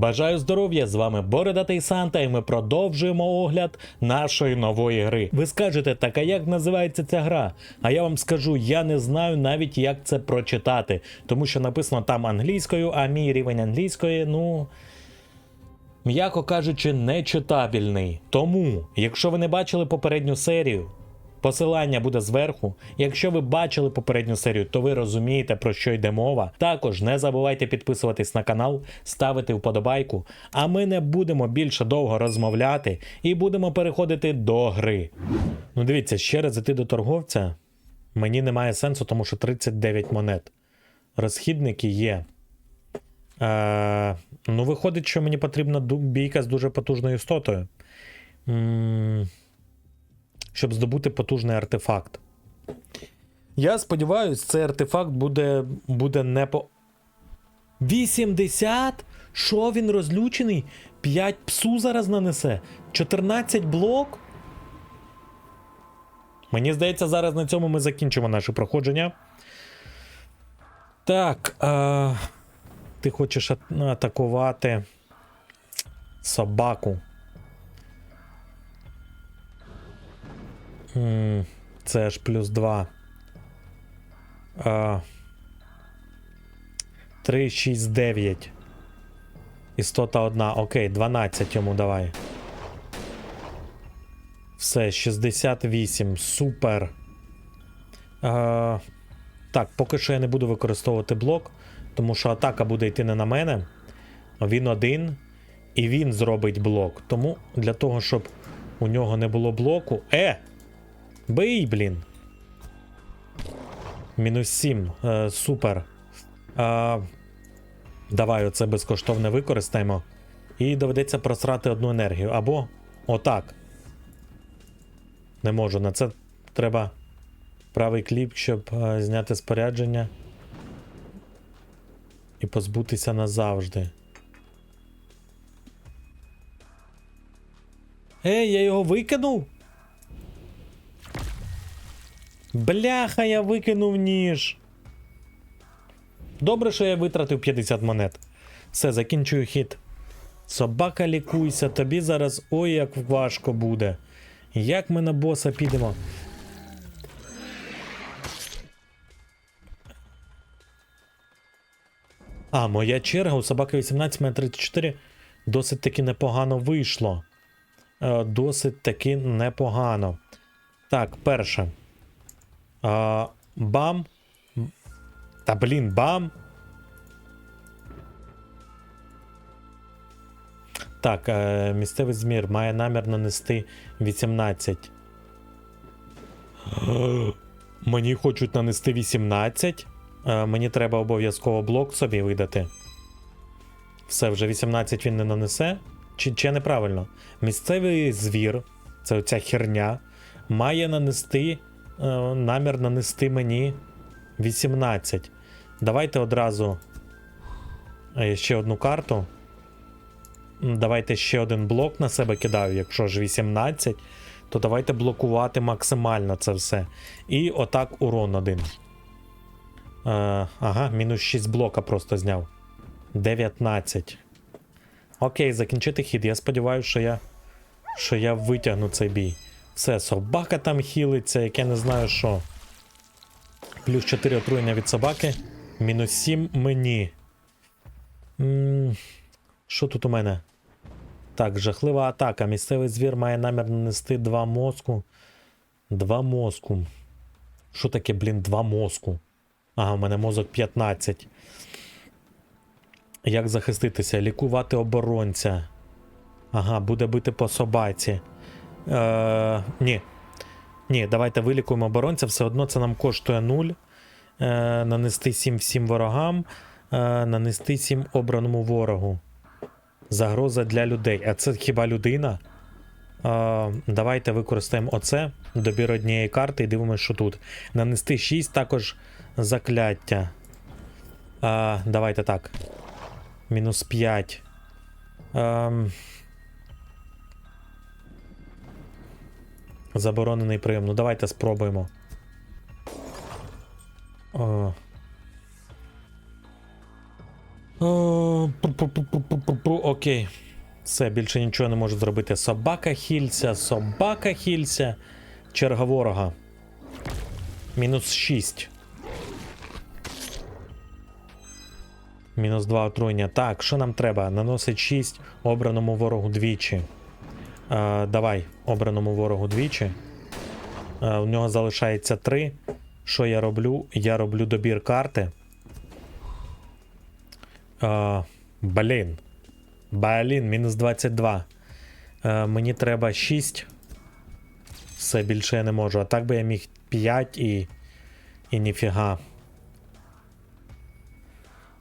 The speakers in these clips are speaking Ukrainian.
Бажаю здоров'я! З вами Бородатий Санта, і ми продовжуємо огляд нашої нової гри. Ви скажете, так а як називається ця гра? А я вам скажу, я не знаю навіть як це прочитати, тому що написано там англійською, а мій рівень англійської, ну. М'яко кажучи, нечитабельний. Тому, якщо ви не бачили попередню серію, Посилання буде зверху. Якщо ви бачили попередню серію, то ви розумієте, про що йде мова. Також не забувайте підписуватись на канал, ставити вподобайку. А ми не будемо більше довго розмовляти і будемо переходити до гри. Ну дивіться, ще раз іти до торговця мені немає сенсу, тому що 39 монет. Розхідники є. Е, ну, виходить, що мені потрібна бійка з дуже потужною істотою. м щоб здобути потужний артефакт. Я сподіваюся, цей артефакт буде, буде не по. 80? Що він розлючений? 5 псу зараз нанесе? 14 блок? Мені здається, зараз на цьому ми закінчимо наше проходження. Так. А... Ти хочеш атакувати собаку. Це ж плюс 2. 3, 6, 9. Істота одна. Окей, 12 йому давай. Все, 68. Супер. А, так, поки що я не буду використовувати блок, тому що атака буде йти не на мене. Він один. І він зробить блок. Тому для того, щоб у нього не було блоку. Е! Бий, блін. Мінус 7. Е, супер. Е, давай оце безкоштовне використаємо. І доведеться просрати одну енергію. Або отак. Не можу. На це треба правий кліп, щоб е, зняти спорядження. І позбутися назавжди. Ей, я його викинув? Бляха, я викинув ніж. Добре, що я витратив 50 монет. Все, закінчую хід. Собака лікуйся, тобі зараз ой як важко буде. Як ми на боса підемо? А, моя черга у собаки 18 мене 34. Досить таки непогано вийшло. Е, досить таки непогано. Так, перше. А, бам. Та блін, бам. Так, е, місцевий змір має намір нанести 18. Мені хочуть нанести 18. Е, мені треба обов'язково блок собі видати. Все, вже 18 він не нанесе. Чи, чи неправильно? Місцевий звір, це оця херня, має нанести намір нанести мені 18. Давайте одразу е, ще одну карту. Давайте ще один блок на себе кидаю, якщо ж 18, то давайте блокувати максимально це все. І отак урон один. Е, ага, мінус 6 блока просто зняв. 19. Окей, закінчити хід. Я сподіваюся, що я, що я витягну цей бій. Все, собака там хілиться, як я не знаю що. Плюс 4 отруєння від собаки. Мінус 7 мені. Що тут у мене? Так, жахлива атака. Місцевий звір має намір нанести 2 мозку. 2 мозку. Що таке, блін, 2 мозку? Ага, у мене мозок 15. Як захиститися? Лікувати оборонця. Ага, буде бити по собаці. Е, ні. Ні, давайте вилікуємо оборонця. Все одно це нам коштує 0. Е, нанести 7 всім ворогам. Е, нанести 7 обраному ворогу. Загроза для людей. А це хіба людина? Е, давайте використаємо оце. Добір однієї карти і дивимося, що тут. Нанести 6 також закляття. Е, давайте так. Мінус 5. Ем... Заборонений прийом. Ну давайте спробуємо. О, пу-пу-пу-пу-пу-пу. Окей. Все, більше нічого не можу зробити. Собака хільця, собака хільця. Черга ворога. Мінус 6. Мінус 2 отруєння. Так, що нам треба? Наносить 6 обраному ворогу двічі. Е, давай, обраному ворогу двічі. Е, у нього залишається 3. Що я роблю? Я роблю добір карти. Е, блін. Блін, мінус 22. Е, мені треба 6. Все більше я не можу. А так би я міг 5 і. І ніфіга.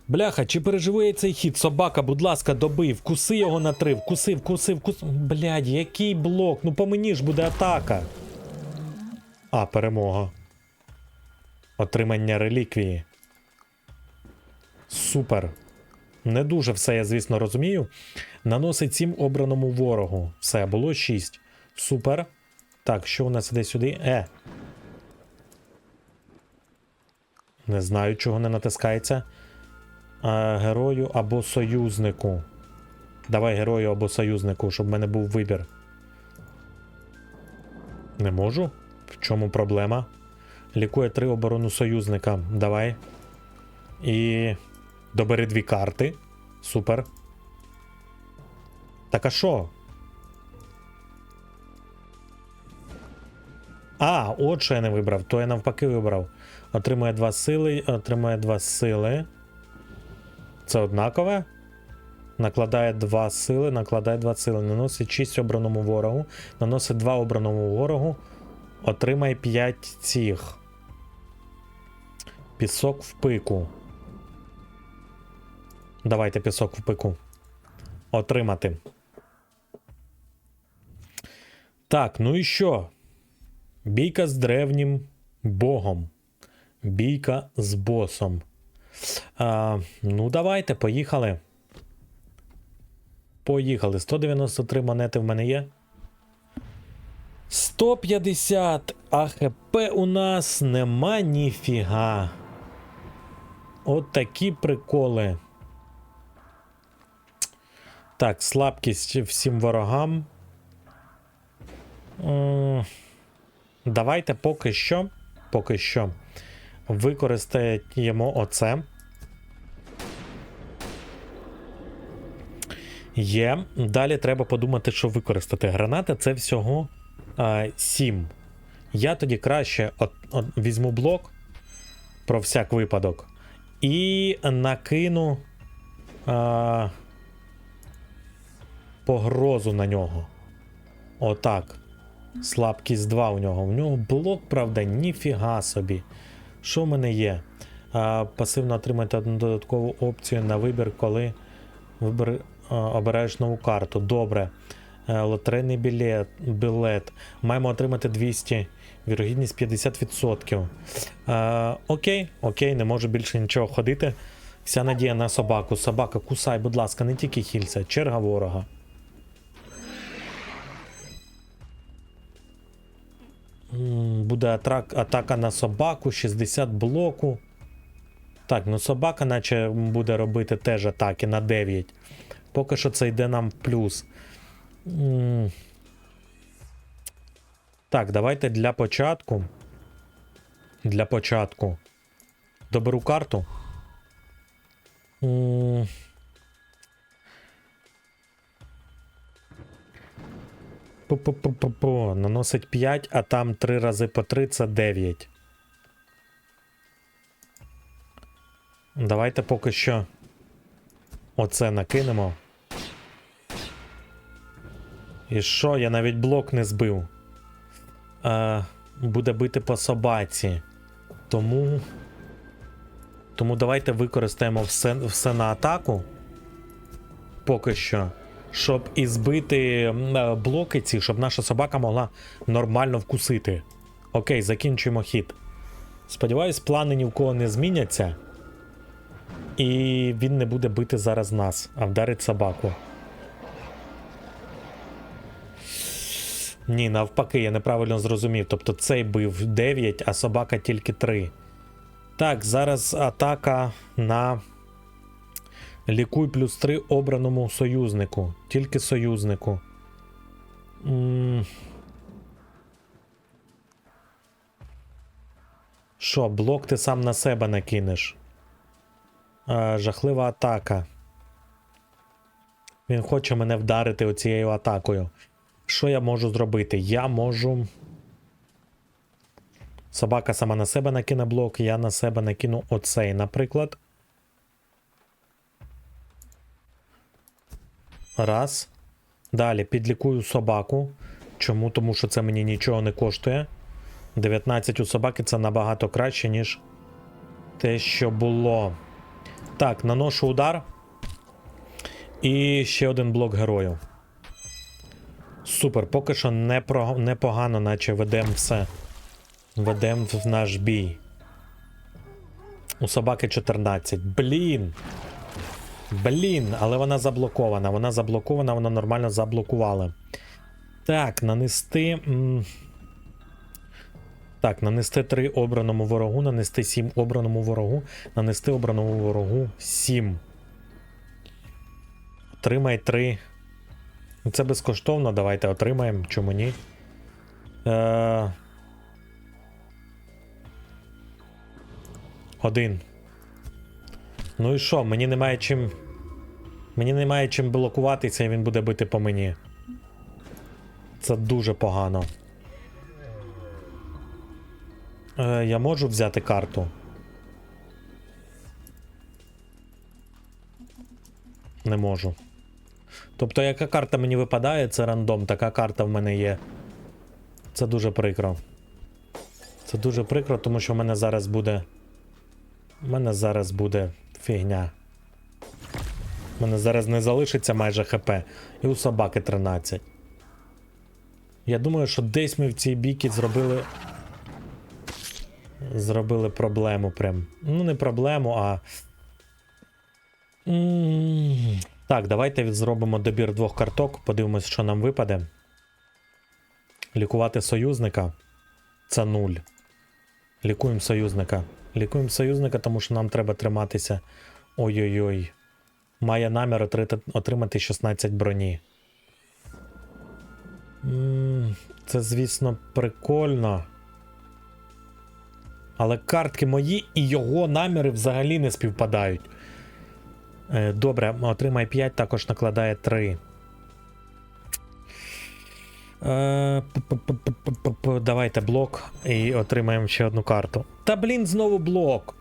Бляха, чи переживу я цей хід? Собака, будь ласка, доби, вкуси його на три, вкуси, вкуси, вкуси. Блядь, який блок? Ну по мені ж буде атака. А, перемога. Отримання реліквії. Супер. Не дуже все я, звісно, розумію. Наносить 7 обраному ворогу. Все, було 6. Супер. Так, що у нас іде сюди? Е. Не знаю, чого не натискається. А, герою або союзнику. Давай герою або союзнику, щоб в мене був вибір. Не можу? В чому проблема? Лікує 3 оборону союзника. Давай. І. Добери дві карти. Супер. Так а що? А, от що я не вибрав, то я навпаки вибрав. Отримує два сили, отримує два сили. Це однакове. Накладає 2 сили, накладає 2 сили. Наносить 6 обраному ворогу. Наносить 2 обраному ворогу. Отримає 5 цих. Пісок в пику. Давайте пісок в пику. Отримати. Так, ну і що? Бійка з древнім богом. Бійка з босом. А, ну, давайте, поїхали. Поїхали. 193 монети в мене є. 150 АХП у нас нема ніфіга. От такі приколи. Так, слабкість всім ворогам. Давайте поки що. Поки що. Використаємо оце. Є. Далі треба подумати, що використати. Гранати це всього а, 7. Я тоді краще от, от, візьму блок про всяк випадок. І накину а, погрозу на нього. Отак. Слабкість 2 у нього. У нього блок, правда, ніфіга собі. Що в мене є? А, пасивно отримати одну додаткову опцію на вибір, коли вибір, обираєш нову карту. Добре. Е, Лотерейний білет, білет. Маємо отримати 200. Вірогідність 50%. А, окей, окей, не можу більше нічого ходити. Вся надія на собаку. Собака, кусай, будь ласка, не тільки хільця, черга ворога. Буде атака на собаку, 60 блоку. Так, ну собака, наче буде робити теж атаки на 9. Поки що це йде нам в плюс. Так, давайте для початку. Для початку. Доберу карту. М. Пу-пу-пу-пу-пу. Наносить 5, а там 3 рази по 3 це 9. Давайте поки що оце накинемо. І що? Я навіть блок не збив. Е, буде бити по собаці. Тому. Тому давайте використаємо все, все на атаку. Поки що. Щоб і збити е, блоки ці, щоб наша собака могла нормально вкусити. Окей, закінчуємо хід. Сподіваюсь, плани ні в кого не зміняться. І він не буде бити зараз нас, а вдарить собаку. Ні, навпаки, я неправильно зрозумів. Тобто цей бив 9, а собака тільки 3. Так, зараз атака на Лікуй плюс 3 обраному союзнику. Тільки союзнику. Що, блок ти сам на себе накинеш? Е, жахлива атака. Він хоче мене вдарити оцією атакою. Що я можу зробити? Я можу. Собака сама на себе накине блок, я на себе накину оцей, наприклад. Раз. Далі підлікую собаку. Чому? Тому що це мені нічого не коштує. 19 у собаки це набагато краще, ніж те, що було. Так, наношу удар. І ще один блок герою. Супер, поки що непогано, наче ведемо все. Ведемо в наш бій. У собаки 14. Блін. Блін, але вона заблокована. Вона заблокована, вона нормально заблокувала. Так, нанести. Так, нанести 3 обраному ворогу, нанести 7 обраному ворогу, нанести обраному ворогу 7. Отримай 3. Це безкоштовно, давайте отримаємо, чому ні. Е... Один. Ну і що, мені немає чим. Мені немає чим блокуватися, і він буде бити по мені. Це дуже погано. Е, я можу взяти карту. Не можу. Тобто, яка карта мені випадає, це рандом, така карта в мене є. Це дуже прикро. Це дуже прикро, тому що в мене зараз буде. У мене зараз буде фігня. У мене зараз не залишиться майже ХП. І у собаки 13. Я думаю, що десь ми в цій бійці зробили. Зробили проблему прям. Ну, не проблему, а. Так, давайте зробимо добір двох карток, подивимось, що нам випаде. Лікувати союзника. Це нуль. Лікуємо союзника. Лікуємо союзника, тому що нам треба триматися. Ой-ой-ой. Має намір отримати 16 броні. Це, звісно, прикольно. Але картки мої і його наміри взагалі не співпадають. Е, Добре, отримай 5, також накладає 3. Е, Давайте блок і отримаємо ще одну карту. Та блін, знову блок.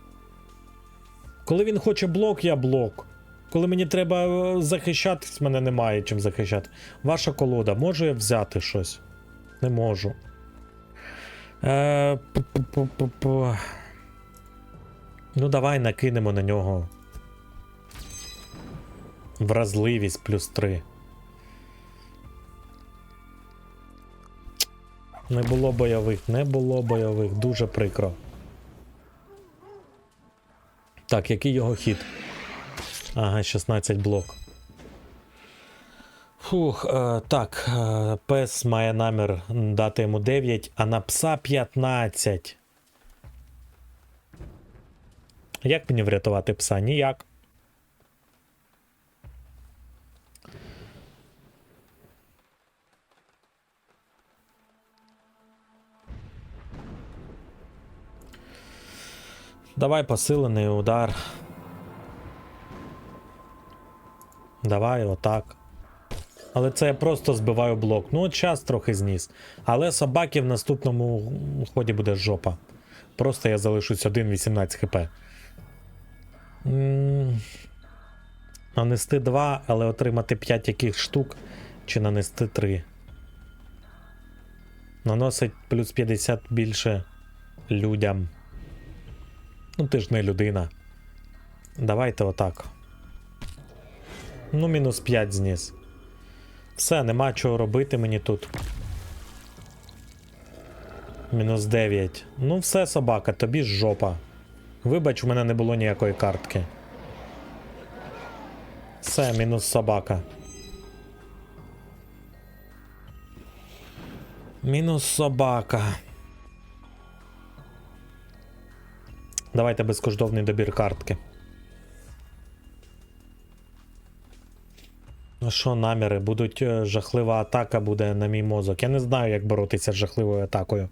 Коли він хоче блок, я блок. Коли мені треба е, захищатись, мене немає чим захищати. Ваша колода, можу я взяти щось? Не можу. Е. Ну, давай накинемо на нього. Вразливість плюс 3. Не було бойових, не було бойових, дуже прикро. Так, який його хід? Ага, 16 блок. Фух, е, так, е, пес має намір дати йому 9, а на пса 15. Як мені врятувати пса? Ніяк. Давай посилений удар. Давай, отак. Але це я просто збиваю блок. Ну, от час трохи зніс. Але собаки в наступному ході буде жопа. Просто я залишусь 1-18 хп. Нанести 2, але отримати 5 яких штук, чи нанести 3. Наносить плюс 50 більше людям. Ну, ти ж не людина. Давайте отак. Ну, мінус 5 зніс. Все, нема чого робити мені тут. Мінус 9. Ну, все, собака, тобі ж жопа. Вибач, у мене не було ніякої картки. Все, мінус собака. Мінус собака. Давайте безкоштовний добір картки. Ну що, наміри? Будуть е, жахлива атака буде на мій мозок. Я не знаю, як боротися з жахливою атакою.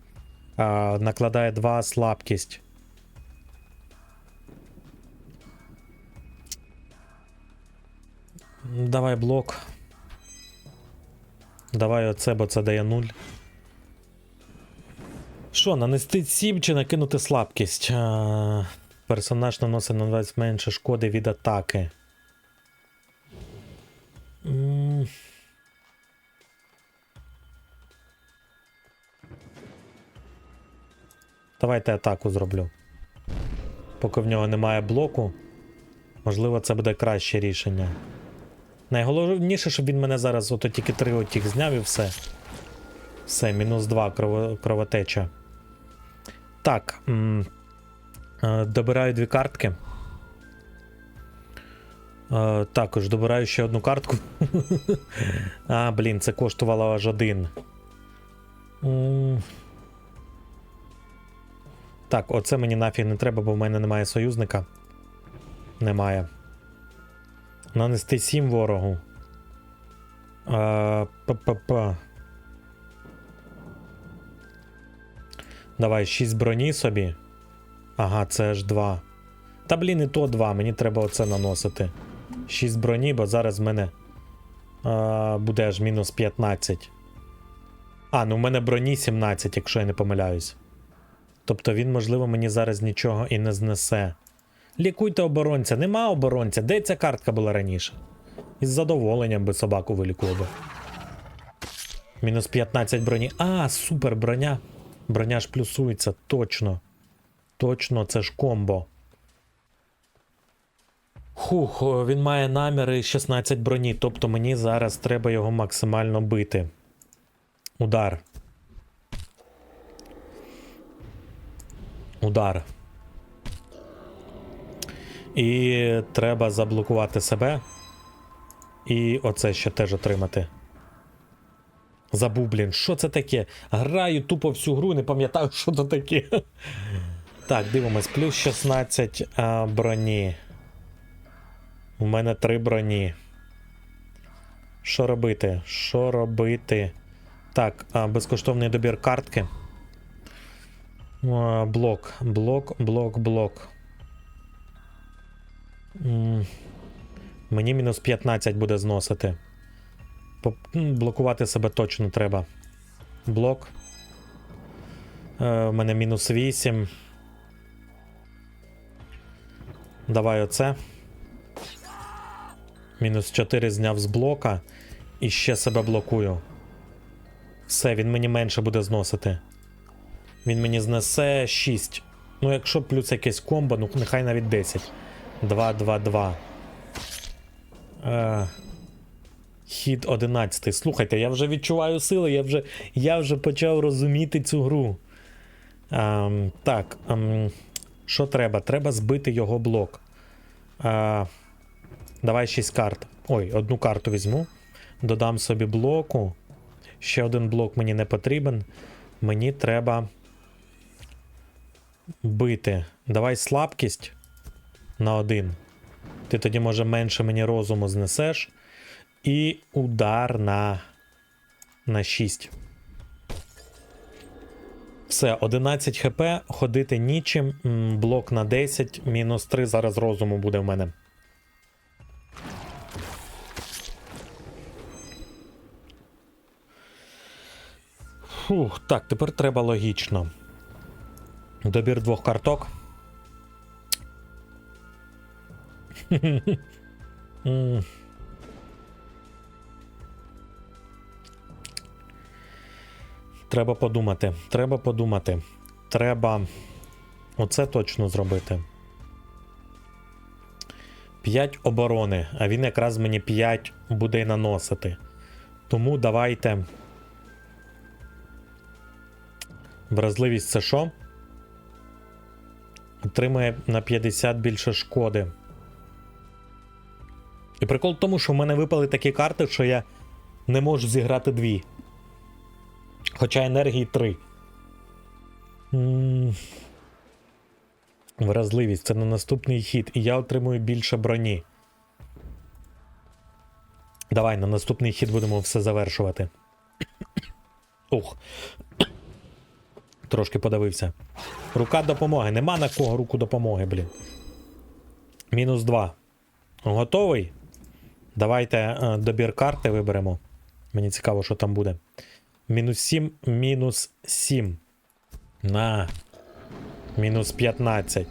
А, накладає 2 слабкість. Давай блок. Давай оце, бо це дає 0. Що, нанести 7 чи накинути слабкість? А, персонаж наносить на 20 менше шкоди від атаки. Давайте атаку зроблю. Поки в нього немає блоку. Можливо, це буде краще рішення. Найголовніше, щоб він мене зараз ото тільки три отік зняв і все. Все, мінус 2 крово, кровотеча. Так. Е, добираю дві картки. Е, також добираю ще одну картку. а, блін, це коштувало аж один. Так, оце мені нафіг не треба, бо в мене немає союзника. Немає. Нанести 7 ворогу. А, П-п-п. Давай 6 броні собі. Ага, це аж 2. Та блін, і то 2, мені треба оце наносити. 6 броні, бо зараз в мене а, буде аж мінус 15. А, ну в мене броні 17, якщо я не помиляюсь. Тобто він, можливо, мені зараз нічого і не знесе. Лікуйте оборонця. Нема оборонця. Де ця картка була раніше? Із задоволенням би собаку вилікував. Мінус 15 броні. А, супер броня. Броня ж плюсується, точно. Точно, це ж комбо. Хух, він має наміри 16 броні, тобто мені зараз треба його максимально бити. Удар. Удар. І треба заблокувати себе. І оце ще теж отримати. Забув, блін, що це таке? Граю тупо всю гру, не пам'ятаю, що це таке. Так, дивимось, плюс 16 а, броні. У мене 3 броні. Що робити? Що робити? Так, а, безкоштовний добір картки. А, блок, блок, блок, блок. М, Мені мінус 15 буде зносити. М, Блокувати себе точно треба. Блок. Е, У мене мінус 8. Давай оце. Мінус 4 зняв з блока. І ще себе блокую. Все, він мені менше буде зносити. Він мені знесе 6. Ну, якщо плюс якесь комбо, ну нехай навіть 10. 2, 2, 2. Е, хід 11. Слухайте, я вже відчуваю сили, я вже, я вже почав розуміти цю гру. Ем, так. Ем, що треба? Треба збити його блок. Е, давай 6 карт. Ой, одну карту візьму. Додам собі блоку. Ще один блок мені не потрібен. Мені треба бити. Давай слабкість на один. Ти тоді, може, менше мені розуму знесеш. І удар на, на 6. Все, 11 хп, ходити нічим. Блок на 10, мінус 3. Зараз розуму буде в мене. Фух, так, тепер треба логічно. Добір двох карток. Треба подумати. Треба подумати. Треба оце точно зробити. 5 оборони, а він якраз мені 5 буде наносити. Тому давайте. Вразливість це що? Отримує на 50 більше шкоди. І прикол в тому, що в мене випали такі карти, що я не можу зіграти дві. Хоча енергії три. М. Вразливість це на наступний хід, і я отримую більше броні. Давай на наступний хід будемо все завершувати. Ух. Трошки подавився. Рука допомоги. Нема на кого руку допомоги, блін. Мінус 2. Готовий? Давайте е, добір карти виберемо. Мені цікаво, що там буде. Мінус 7, мінус 7. На. Мінус 15.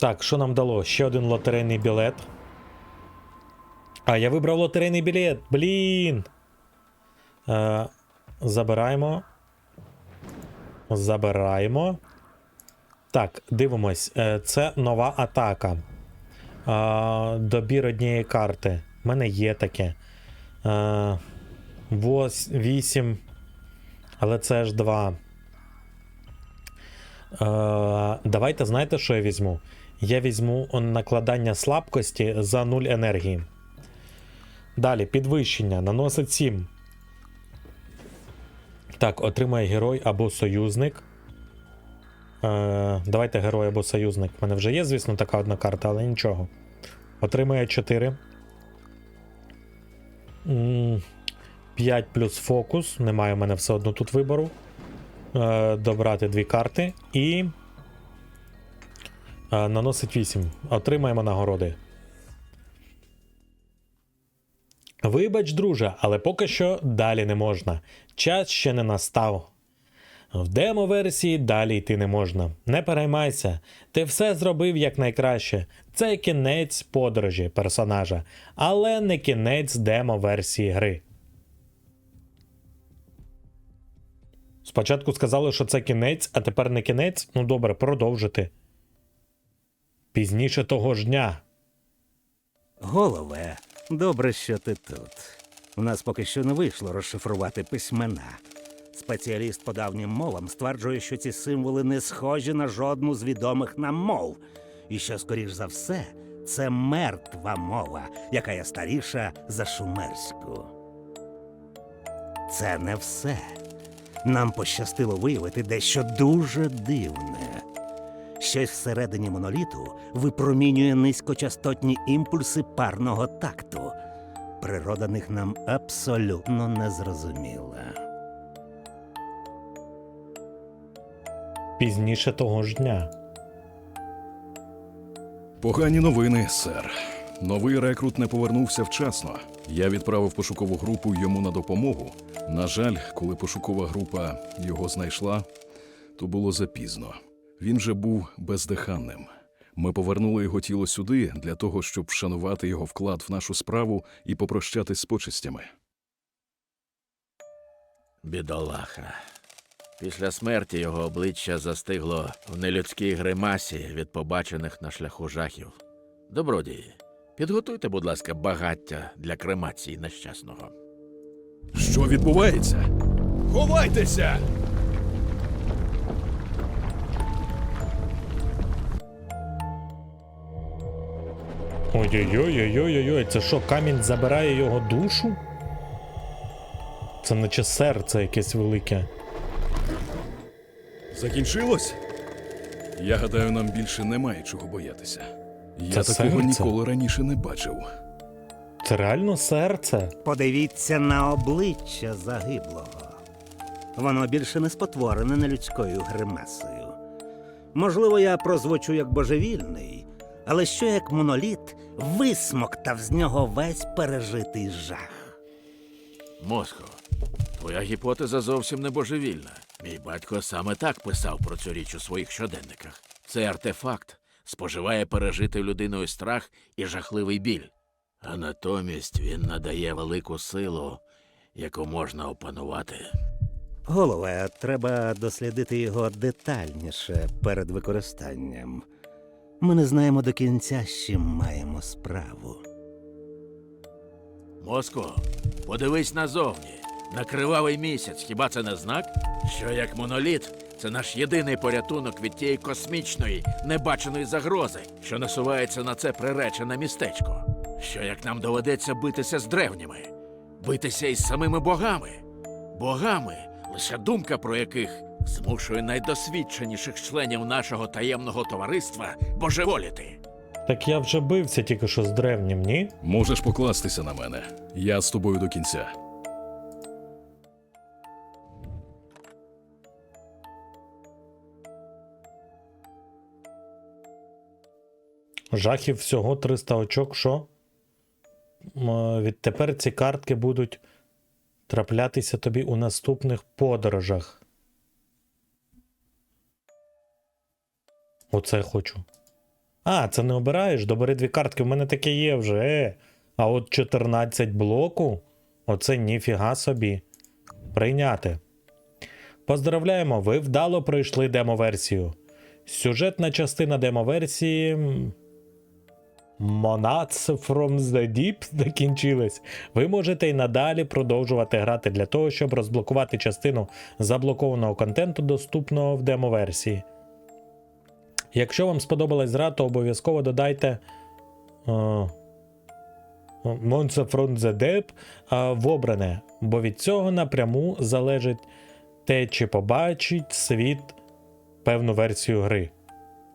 Так, що нам дало? Ще один лотерейний білет. А, я вибрав лотерейний білет. Блін. Е, забираємо. Забираємо. Так, дивимось. Е, це нова атака. Е, добір однієї карти. У мене є таке. Е, 8. Але це ж 2. Е, давайте знаєте, що я візьму? Я візьму накладання слабкості за 0 енергії. Далі, підвищення. Наносить 7. Так, отримає герой або союзник. Е, давайте герой або союзник. У мене вже є, звісно, така одна карта, але нічого. Отримає 4. 5 плюс фокус. Немає в мене все одно тут вибору. Е, добрати дві карти. І. Е, наносить 8. Отримаємо нагороди. Вибач, друже, але поки що далі не можна. Час ще не настав. В демо-версії далі йти не можна. Не переймайся, ти все зробив якнайкраще. Це кінець подорожі персонажа, але не кінець демо-версії гри. Спочатку сказали, що це кінець, а тепер не кінець. Ну добре, продовжити. Пізніше того ж дня. Голове, добре, що ти тут. У нас поки що не вийшло розшифрувати письмена. Спеціаліст по давнім мовам стверджує, що ці символи не схожі на жодну з відомих нам мов. І що, скоріш за все, це мертва мова, яка є старіша за шумерську. Це не все. Нам пощастило виявити дещо дуже дивне. Щось всередині моноліту випромінює низькочастотні імпульси парного такту. Природа них нам абсолютно не зрозуміла. Пізніше того ж дня. Погані новини, сер. Новий рекрут не повернувся вчасно. Я відправив пошукову групу йому на допомогу. На жаль, коли пошукова група його знайшла, то було запізно. Він вже був бездиханним. Ми повернули його тіло сюди для того, щоб вшанувати його вклад в нашу справу і попрощатись з почестями. Бідолаха. Після смерті його обличчя застигло в нелюдській гримасі від побачених на шляху жахів. Добродії, підготуйте, будь ласка, багаття для кремації нещасного. Що відбувається? Ховайтеся! Ой-ой-ой-ой-ой-ой, це що, камінь забирає його душу? Це наче серце якесь велике. Закінчилось? Я гадаю, нам більше немає чого боятися. Я Це такого серце? ніколи раніше не бачив. Це реально серце. Подивіться на обличчя загиблого. Воно більше не спотворене нелюдською гримасою. Можливо, я прозвучу як божевільний, але що як моноліт висмоктав з нього весь пережитий жах. Моско, твоя гіпотеза зовсім не божевільна. Мій батько саме так писав про цю річ у своїх щоденниках. Цей артефакт споживає пережитий людиною страх і жахливий біль. А натомість він надає велику силу, яку можна опанувати. Голове, треба дослідити його детальніше перед використанням. Ми не знаємо до кінця, з чим маємо справу. Моско, подивись назовні. На кривавий місяць, хіба це не знак? Що як моноліт, це наш єдиний порятунок від тієї космічної, небаченої загрози, що насувається на це приречене містечко. Що як нам доведеться битися з древніми, битися із самими богами. Богами, лише думка про яких змушує найдосвідченіших членів нашого таємного товариства божеволіти. Так я вже бився тільки що з древнім, ні? Можеш покластися на мене. Я з тобою до кінця. Жахів всього 300 очок, що? Відтепер ці картки будуть траплятися тобі у наступних подорожах. Оце хочу. А, це не обираєш? Добери дві картки, в мене таке є вже. Е. А от 14 блоку? Оце ніфіга собі. Прийняти. Поздравляємо, ви вдало пройшли демо-версію. Сюжетна частина демо-версії. Monats from the Deep закінчилась. Ви можете і надалі продовжувати грати для того, щоб розблокувати частину заблокованого контенту, доступного в демо-версії. Якщо вам сподобалась гра, то обов'язково додайте Deep е, в обране, бо від цього напряму залежить те, чи побачить світ певну версію гри.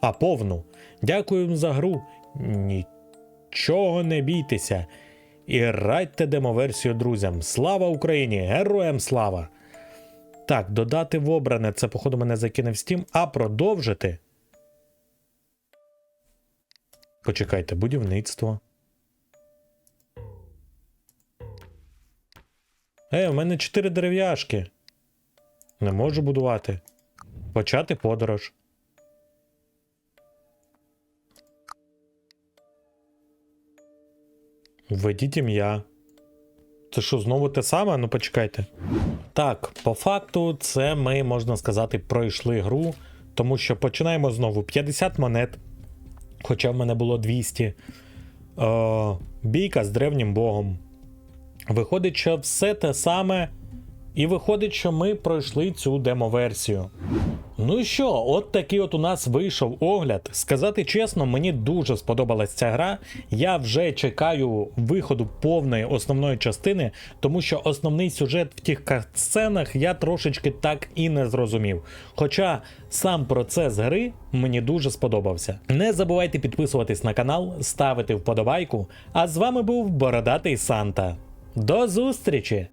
А повну. Дякую за гру. Нічого не бійтеся. І радьте демоверсію друзям. Слава Україні! Героям слава! Так, додати в обране, це, походу, мене закине в Steam, а продовжити. Почекайте, будівництво. Е, у мене 4 дерев'яшки. Не можу будувати. Почати подорож. Введіть ім'я. Це що, знову те саме? Ну почекайте. Так, по факту, це ми, можна сказати, пройшли гру, тому що починаємо знову 50 монет, хоча в мене було 200. Е, бійка з древнім богом. Виходить, що все те саме. І виходить, що ми пройшли цю демо-версію. Ну що, от такий от у нас вийшов огляд. Сказати чесно, мені дуже сподобалась ця гра. Я вже чекаю виходу повної основної частини, тому що основний сюжет в тих катсценах я трошечки так і не зрозумів. Хоча сам процес гри мені дуже сподобався. Не забувайте підписуватись на канал, ставити вподобайку. А з вами був Бородатий Санта. До зустрічі!